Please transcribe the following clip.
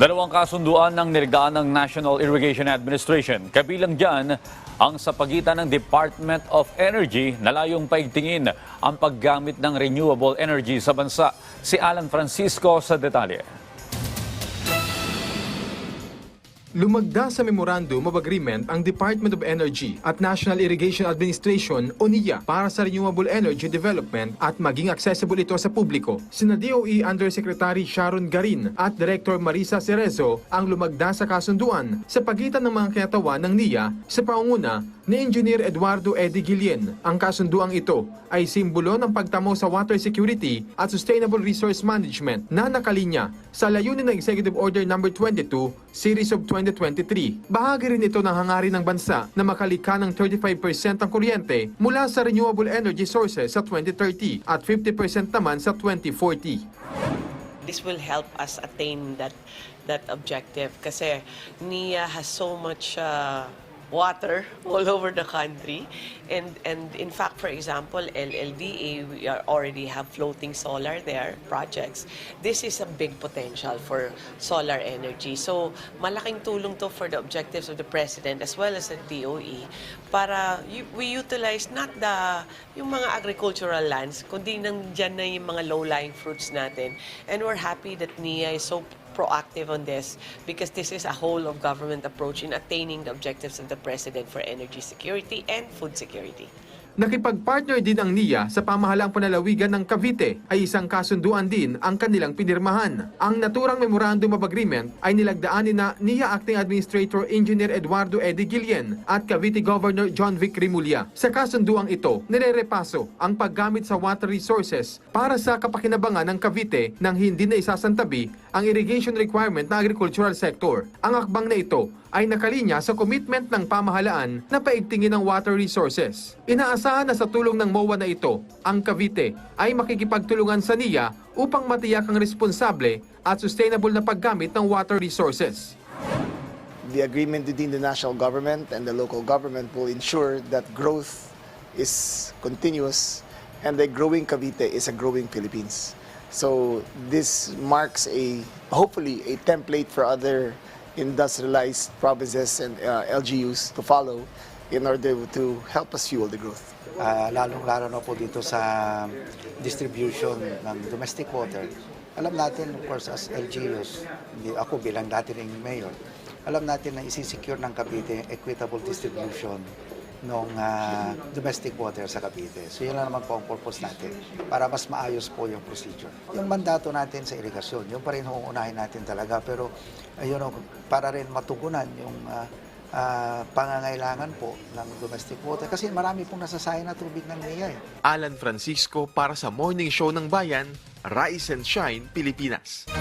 Dalawang kasunduan ng nilagaan ng National Irrigation Administration. Kabilang dyan ang sa pagitan ng Department of Energy na layong paigtingin ang paggamit ng renewable energy sa bansa. Si Alan Francisco sa detalye. Lumagda sa Memorandum of Agreement ang Department of Energy at National Irrigation Administration o NIA para sa renewable energy development at maging accessible ito sa publiko. Sina DOE Undersecretary Sharon Garin at Director Marisa Cerezo ang lumagda sa kasunduan sa pagitan ng mga kinatawan ng NIA sa paunguna ni Engineer Eduardo Eddie Guillen. Ang kasunduang ito ay simbolo ng pagtamo sa water security at sustainable resource management na nakalinya sa layunin ng Executive Order No. 22, Series of 2023. Bahagi rin ito ng hangarin ng bansa na makalika ng 35% ng kuryente mula sa renewable energy sources sa 2030 at 50% naman sa 2040. this will help us attain that that objective kasi NIA has so much uh, water all over the country. And and in fact for example LLDA we are already have floating solar there projects. This is a big potential for solar energy. So malaking tulong to for the objectives of the president as well as the DOE para we utilize not the yung mga agricultural lands kundi nandiyan na yung mga low-lying fruits natin. And we're happy that NIA is so proactive on this because this is a whole of government approach in attaining the objectives of the president for energy security and food security. Nakipag-partner din ang NIA sa pamahalaang panalawigan ng Cavite ay isang kasunduan din ang kanilang pinirmahan. Ang naturang Memorandum of Agreement ay nilagdaan ni na NIA Acting Administrator Engineer Eduardo Eddie Guillen at Cavite Governor John Vic Rimulya. Sa kasunduang ito, nirerepaso ang paggamit sa water resources para sa kapakinabangan ng Cavite nang hindi na isasantabi ang irrigation requirement ng agricultural sector. Ang akbang na ito ay nakalinya sa commitment ng pamahalaan na paigtingin ang water resources. Inaasahan na sa tulong ng MOA na ito, ang Cavite ay makikipagtulungan sa NIA upang matiyak ang responsable at sustainable na paggamit ng water resources. the agreement between the national government and the local government will ensure that growth is continuous and the growing Cavite is a growing Philippines. So this marks a hopefully a template for other industrialized provinces and uh, LGUs to follow in order to help us fuel the growth. Ah, lalong-lalo na po dito sa distribution ng domestic water. Alam natin, of course, as LGUs, ako bilang dati ring mayor, alam natin na isi-secure ng Cavite equitable distribution ng domestic water sa Cavite. So yun lang naman po ang purpose natin para mas maayos po yung procedure. Yung mandato natin sa irigasyon, yun pa rin uunahin natin talaga. Pero ayun, oh, para rin matugunan yung ah, ah, pangangailangan po ng domestic water. Kasi marami pong nasasayang na tubig ng NIA eh. Alan Francisco para sa Morning Show ng Bayan, Rise and Shine, Pilipinas.